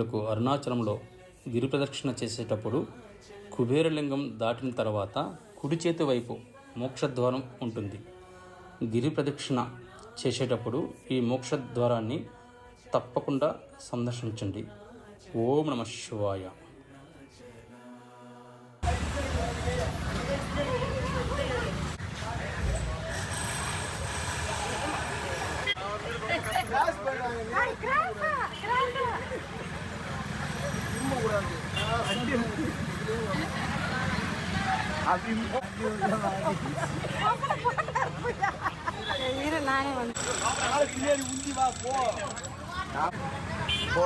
భక్తులకు అరుణాచలంలో గిరి ప్రదక్షిణ చేసేటప్పుడు కుబేరలింగం దాటిన తర్వాత కుడి చేతి వైపు మోక్షద్వారం ఉంటుంది గిరి ప్రదక్షిణ చేసేటప్పుడు ఈ మోక్షద్వారాన్ని తప్పకుండా సందర్శించండి ఓం నమ శివాయ இரு நானே வந்து பின்னாடி உந்தி வா போ போ